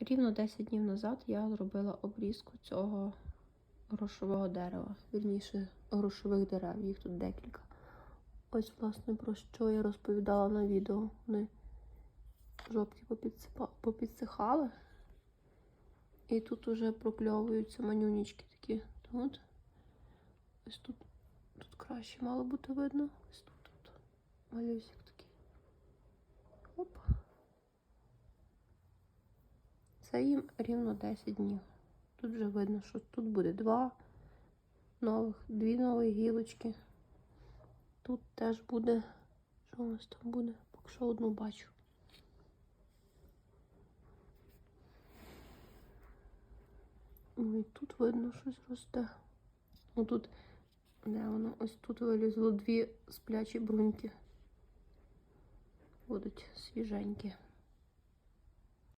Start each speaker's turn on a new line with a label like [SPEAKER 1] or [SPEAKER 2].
[SPEAKER 1] Рівно 10 днів назад я зробила обрізку цього грошового дерева. Вірніше, грошових дерев, їх тут декілька. Ось, власне, про що я розповідала на відео. Вони попідсипа- попідсихали. І тут уже прокльовуються манюнічки такі. Тут. Ось тут, тут краще мало бути видно. Ось тут, тут. Малюсик Це їм рівно 10 днів. Тут вже видно, що тут буде два нових, дві нові гілочки. Тут теж буде. Що у нас там буде? Поки що одну бачу. Ну і тут видно щось росте. Ну тут, де воно? Ось тут вилізло дві сплячі бруньки. Будуть свіженькі.